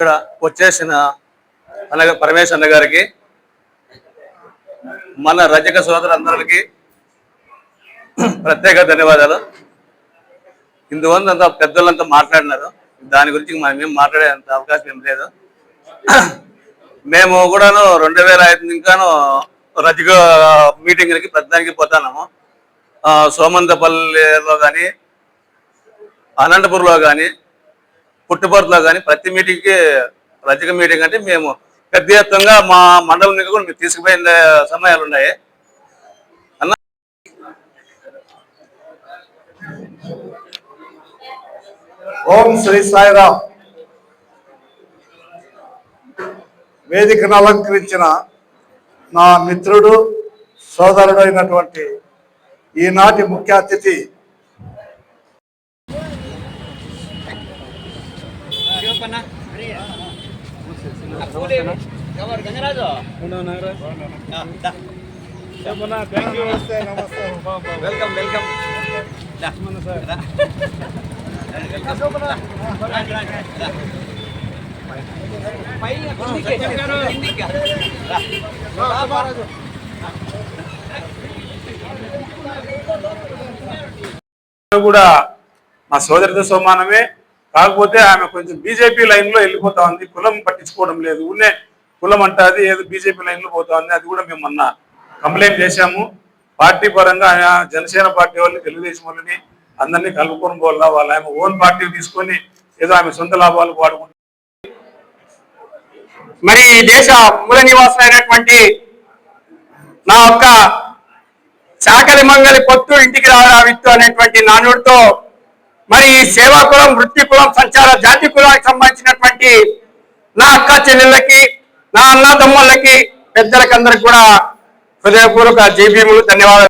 ఇక్కడ వచ్చేసిన అనగా పరమేశ్ అన్న గారికి మన రజక సోదరులందరికీ ప్రత్యేక ధన్యవాదాలు. ఇందువల్ల అంతా పెద్దలంతా మాట్లాడినారు. దాని గురించి మనం ఏం మాట్లాడేంత అవకాశం ఏం లేదు. మేము కూడాను రెండు వేల ఐదు ఇంకాను రజక మీటింగ్లకి ప్రతిదానికి పోతాము సోమంతపల్లిలో కానీ అనంతపూర్లో కానీ పుట్టుబడిలో కానీ ప్రతి మీటింగ్కి రజక మీటింగ్ అంటే మేము పెద్ద ఎత్తుగా మా మండలం నుంచి కూడా మేము తీసుకుపోయిన సమయాలు ఉన్నాయి. అన్న? ఓం శ్రీ సాయిరామ్. వేదికను అలంకరించిన నా మిత్రుడు సోదరుడు అయినటువంటి ఈనాటి ముఖ్య అతిథి వెల్కమ్ వెల్కమ్ కూడా మా సోదరితో సమానమే కాకపోతే ఆమె కొంచెం బీజేపీ లైన్లో వెళ్ళిపోతా ఉంది. కులం పట్టించుకోవడం లేదు. ఉన్నే కులం అంటాది ఏదో బీజేపీ లైన్లో పోతా ఉంది. అది కూడా మేము మొన్న కంప్లైంట్ చేశాము. పార్టీ పరంగా ఆయన జనసేన పార్టీ వాళ్ళని తెలుగుదేశం వాళ్ళని అందరినీ కలుపుకొని పోవాలా? వాళ్ళ ఆమె ఓన్ పార్టీ తీసుకొని ఏదో ఆమె సొంత లాభాలు వాడుకుంటారు మరి ఈ దేశ మూల నివాసులైనటువంటి నా యొక్క చాకలి మంగలి పొత్తు ఇంటికి రారా విత్తు అనేటువంటి నానుడితో మరి ఈ సేవా కులం వృత్తి కులం సంచార జాతి కులానికి సంబంధించినటువంటి నా అక్క చెల్లెళ్ళకి నా అన్న తమ్ముళ్ళకి పెద్దలకి అందరికి కూడా హృదయపూర్వక జీబీములు ధన్యవాదాలు.